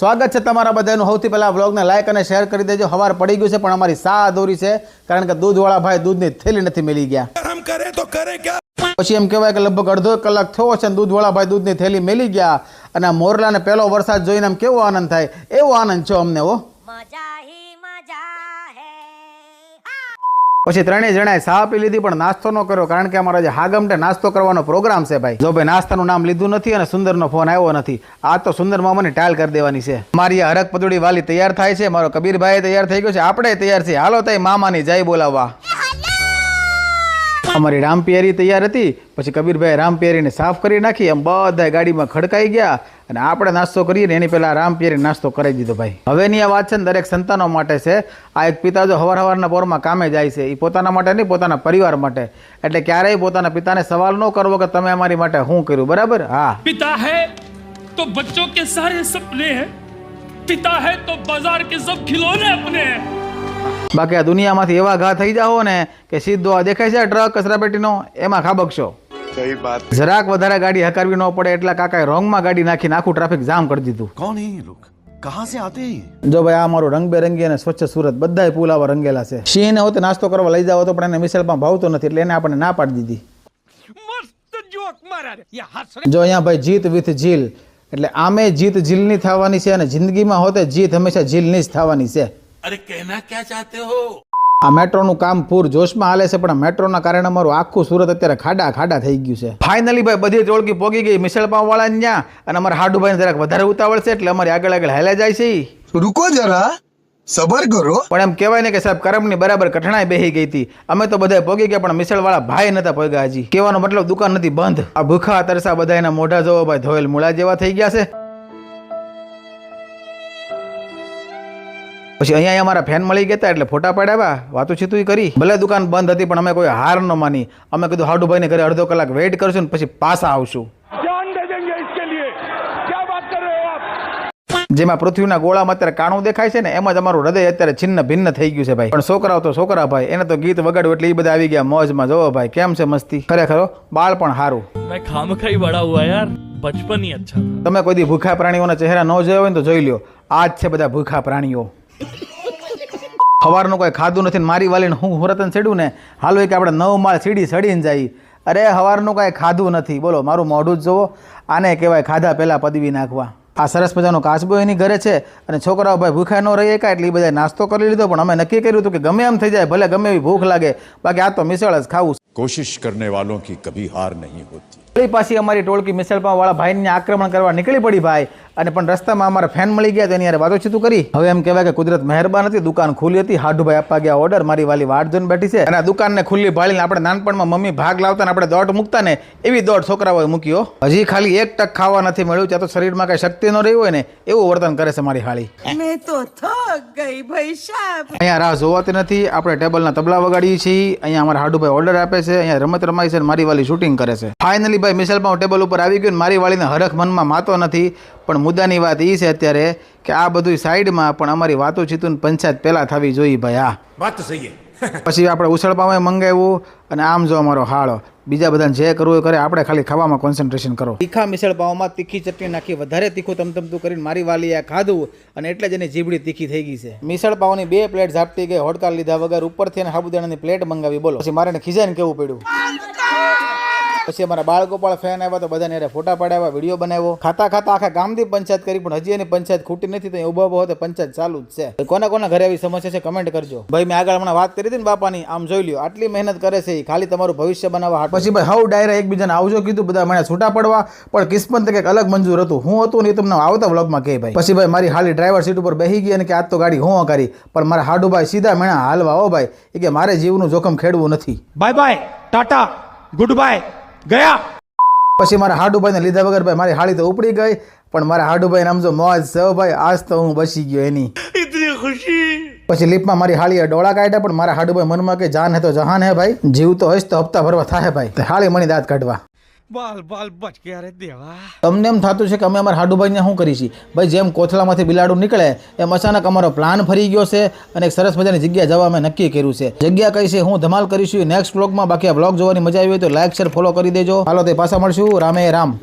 સ્વાગત છે તમારા બધાનું. સૌથી પહેલાં વ્લોગને લાઇક અને શેર કરી દેજો. હવાર પડી ગયું છે પણ અમારી સા દોરી છે કારણ કે દૂધવાળા ભાઈ દૂધની થેલી નથી મળી ગયા. કરે પછી એમ કહેવાય કે લગભગ અડધો કલાક થયો છે અને દૂધવાળા ભાઈ દૂધની થેલી મેલી ગયા. અને મોરલાને પહેલો વરસાદ જોઈને આમ કેવો આનંદ થાય? એવો આનંદ છે અમને હો. પછી ત્રણેય જણાએ સા પી લીધી પણ નાસ્તો ન કર્યો કારણ કે અમારા જે હાગમટે નાસ્તો કરવાનો પ્રોગ્રામ છે ભાઈ. જો ભાઈ નાસ્તાનું નામ લીધું નથી અને સુંદરનો ફોન આવ્યો નથી આ તો સુંદર મામાને ટાલ કરી દેવાની છે. મારી આ હરક પદુડી વાલી તૈયાર થાય છે મારો કબીરભાઈ તૈયાર થઈ ગયો છે આપણે તૈયાર છીએ. હાલો તઈ મામાની જય બોલાવવા. અમારી રામપિયારી તૈયાર હતી પછી કબીરભાઈ રામપિયારીને સાફ કરી નાખી એમ બધા ગાડીમાં ખડકાઈ ગયા અને આપણે નાસ્તો કરીએ ને એની પહેલાં રામપિયરે નાસ્તો કરાવી દીધો ભાઈ. હવેની આ વાત છે ને દરેક સંતાનો માટે છે. આ એક પિતા જો હવાર હવારના પોરમાં કામે જાય છે એ પોતાના માટે નહીં પોતાના પરિવાર માટે. એટલે ક્યારેય પોતાના પિતાને સવાલ ન કરવો કે તમે અમારી માટે શું કર્યું બરાબર? હા. પિતા હે તો બચ્ચો કે સારે સપને હે? પિતા હે તો બાજાર કે સબ ખિલોને અપને બાકી આ દુનિયામાંથી એવા ઘા થઈ જાઓ ને કે સીધો આ દેખાય છે ટ્રક કચરાપેટીનો એમાં ખાબકશો. સહી વાત જરાક વધારે ગાડી હકારવી ન પડે એટલા કાકાએ રોંગમાં ગાડી નાખી આખું ટ્રાફિક જામ કરી દીધું. કોણ હે લોક? કહાં સે આતે જો ભાઈ આ મારો રંગબેરંગી અને સ્વચ્છ સુરત બધાય પુલાવા રંગેલા છે. સિંહને હોત નાસ્તો કરવા લઈ જાવ તો પણ એને મિસલમાં ભાવતો નથી એટલે એને આપણે ના પાડી દીધી. જો અહીંયા ભાઈ જીત વિથ જીલ. એટલે આમે જીત જીલની થવાની છે અને જિંદગીમાં હોતે જીત હંમેશા જીલની જ થવાની છે. અરે કહેના ક્યાં ચાહતે હો? આ મેટ્રોનું કામ પૂર જોશમાં હાલે છે પણ આ મેટ્રોના કારણે અમારું આખું સુરત અત્યારે ખાડા ખાડા થઈ ગયું છે. ફાઇનલી ભાઈ બધી જ ઓળખી પોગી ગઈ મિસળ પાવવાળા ત્યાં અને અમારા હાડુભાઈને જરાક વધારે ઉતાવળ છે એટલે અમારે આગળ આગળ હાલ્યા જાય છે. રૂકો જરા સબર કરો. પણ એમ કહેવાય ને કે સાહેબ કરમની બરાબર કઠણાઈ બેહી ગઈ હતી. અમે તો બધા પોગી ગયા પણ મિસળવાળા ભાઈ નતા પોગ્યા હજી. કહેવાનો મતલબ દુકાન નથી બંધ. આ ભૂખા તરસા બધા એના મોઢા જોવો ભાઈ ધોયેલ મૂળા જેવા થઈ ગયા છે. પછી અહીંયા અમારા ફેન મળી ગયા એટલે ફોટા પડાવ્યા વાતું છીતું કરી. ભલે દુકાન બંધ હતી પણ અમે કોઈ હાર ન માની. અમે કીધું હાડુભાઈને ઘરે અડધો કલાક વેઇટ કરશું ને પછી પાછા આવશું. જેમાં પૃથ્વીના ગોળામાં અત્યારે કાણું દેખાય છે ને એમાં જ અમારું હૃદય અત્યારે છિન્ન ભિન્ન થઈ ગયું છે ભાઈ. પણ છોકરાઓ તો છોકરા ભાઈ એને તો ગીત વગાડ્યું એટલે એ બધા આવી ગયા મોજમાં. જોવો ભાઈ કેમ છે મસ્તી? ખરેખર બાળપણ સારું મેં ખામખાઈ બડા હુઆ યાર બચપન અચ્છા તમે કોઈ દી ભૂખા પ્રાણીઓના ચહેરા ન જોયા હોય ને તો જોઈ લ્યો. આ જ છે બધા ભૂખા પ્રાણીઓ. સવારનું કોઈ ખાધું નથી મારી વાલીને હું હુરતન ચડ્યું ને, હાલો કે આપણે નવ માળ સીડી ચડીને જાય. અરે સવારનું કાંઈ ખાધું નથી. બોલો, મારું મોઢું જ જુઓ આને કહેવાય ખાધા પહેલાં પદવી નાખવા. આ સરસ મજાનો કાચબો એની ઘરે છે અને છોકરાઓ ભાઈ ભૂખ્યા ન રહી શકાય એટલે એ બધા નાસ્તો કરી લીધો. પણ અમે નક્કી કર્યું હતું કે ગમે એમ થઈ જાય, ભલે ગમે એવી ભૂખ લાગે. બાકી આ તો મિસળ જ ખાવું કોશિશ કરને વાલો કી કભી હાર નહીં હોતી. વળી પાછી અમારી ટોળકી મિસલપાવાળા ભાઈને આક્રમણ કરવા નીકળી પડી ભાઈ. અને પણ રસ્તામાં અમારા ફેન મળી ગયા તેની યાર વાતોચીતું કરી. હવે એમ કહેવાય કે કુદરત મહેરબાન હતી દુકાન ખુલી હતી. હાડુભાઈ આપવા ગયા ઓર્ડર મારી વાલી વાટ જોઈને બેઠી છે. અને આ દુકાનને ખુલ્લી ભાળીને આપણે નાનપણમાં મમ્મી ભાગ લાવતા ને આપણે દોટ મૂકતા ને એવી દોઢ છોકરાઓએ મૂક્યો. હજી ખાલી એક ટક ખાવા નથી મળ્યું ત્યાં તો શરીરમાં કઈ શક્તિ ન રહી હોય ને એવું વર્તન કરે છે મારી હાળી. તો થક ગઈ ભાઈ સાહેબ. અહીંયા રાહ જોવાતી નથી આપણે ટેબલના તબલા વગાડીએ છીએ. અહીંયા અમારા હાડુભાઈ ઓર્ડર આપે છે અહીંયા રમત રમાય છે મારી વાલી શૂટિંગ કરે છે. ફાઇનલી ભાઈ મિસલમાં ટેબલ ઉપર આવી ગયું મારી વાળીને હરખ મનમાં માતો નથી. પણ મુદ્દાની વાત એ છે અત્યારે કે આ બધું સાઈડમાં પણ અમારી વાતો ચીતું પંચાયત પહેલાં થવી જોઈએ ભાઈ હા. વાત તો સહી પછી આપણે ઉછળપામાં મંગાવ્યું અને આમ જો અમારો હાળો. બીજા બધાને જે કરવું એ કરે આપણે ખાલી ખાવામાં કોન્સન્ટ્રેશન કરો. તીખા મિસળ પાવમાં તીખી ચટણી નાખી વધારે તીખું તમતમતું કરીને મારી વાલી આ ખાધું અને એટલે જ એની જીબડી તીખી થઈ ગઈ છે. મિસળ પાવની બે પ્લેટ ઝાપટી ગઈ હોડકાર લીધા વગર ઉપરથી અને સાબુદાણાની પ્લેટ મંગાવી બોલો. પછી મારે ખીજાઈને કેવું પડ્યું? પછી અમારા બાળગોપાળ ફેન આવ્યા તો બધાને એને ફોટા પડાવ્યા વીડિયો બનાવ્યો. ખાતા ખાતા આખા ગામથી પંચાયત કરી પણ હજી એની પંચાયત ખૂટી નથી તો ઊભા ઊભા તો પંચાયત ચાલુ જ છે. કોના કોના ઘરે આવી સમસ્યા છે કમેન્ટ કરજો. ભાઈ મેં આગળ હમણાં વાત કરી હતી ને બાપાની આમ જોઈ લ્યો આટલી મહેનત કરે છે ખાલી તમારું ભવિષ્ય બનાવવા પછી ભાઈ હવ ડાયરા એકબીજાને આવજો કીધું બધા મને છૂટા પડવા પણ કિસ્મત કંઈક અલગ મંજૂર હતું. હું હતું ને એ તમને આવતા વ્લોગમાં કહે ભાઈ. પછી ભાઈ મારી હાલી ડ્રાઈવર સીટ ઉપર બેસી ગઈ અને કે આજ તો ગાડી હું કરી પણ મારા હાડુભાઈ સીધા મેણા હાલવા ઓ ભાઈ કે મારે જીવનું જોખમ ખેડવું નથી. Bye bye tata good bye ગયા. પછી મારા હાડુભાઈને લીધા વગર ભાઈ મારી હાળી તો ઉપડી ગઈ પણ મારા હાડુભાઈ નામ જો મોજ સૌ ભાઈ આજ તો હું બચી ગયો એની. ઇતની ખુશી પછી લિપમાં મારી હાળીએ ડોળા કાઢ્યા પણ મારા હાડુભાઈ મનમાં કે જાન હે તો જહાન હે ભાઈ જીવ તો હશ તો હપ્તા ભરવા થાય ભાઈ. હાળી મણી દાંત કાઢવા. બાલ બાલ બચક્યા દેવા. તમને એમ થતું છે કે અમે અમારા હાડુભાઈને શું કરી છીએ? ભાઈ, જેમ કોથળામાંથી બિલાડું નીકળે, એમ અચાનક અમારો પ્લાન ફરી ગયો છે અને એક સરસ મજાની જગ્યા જવા અમે નક્કી કર્યું છે. જગ્યા કઈ છે, હું ધમાલ કરીશું. નેક્સ્ટ બ્લોગમાં બાકી આ બ્લોગ જોવાની મજા આવી હોય તો લાઈક શેર ફોલો કરી દેજો. હાલો તે પાછા મળશું. રામે રામ.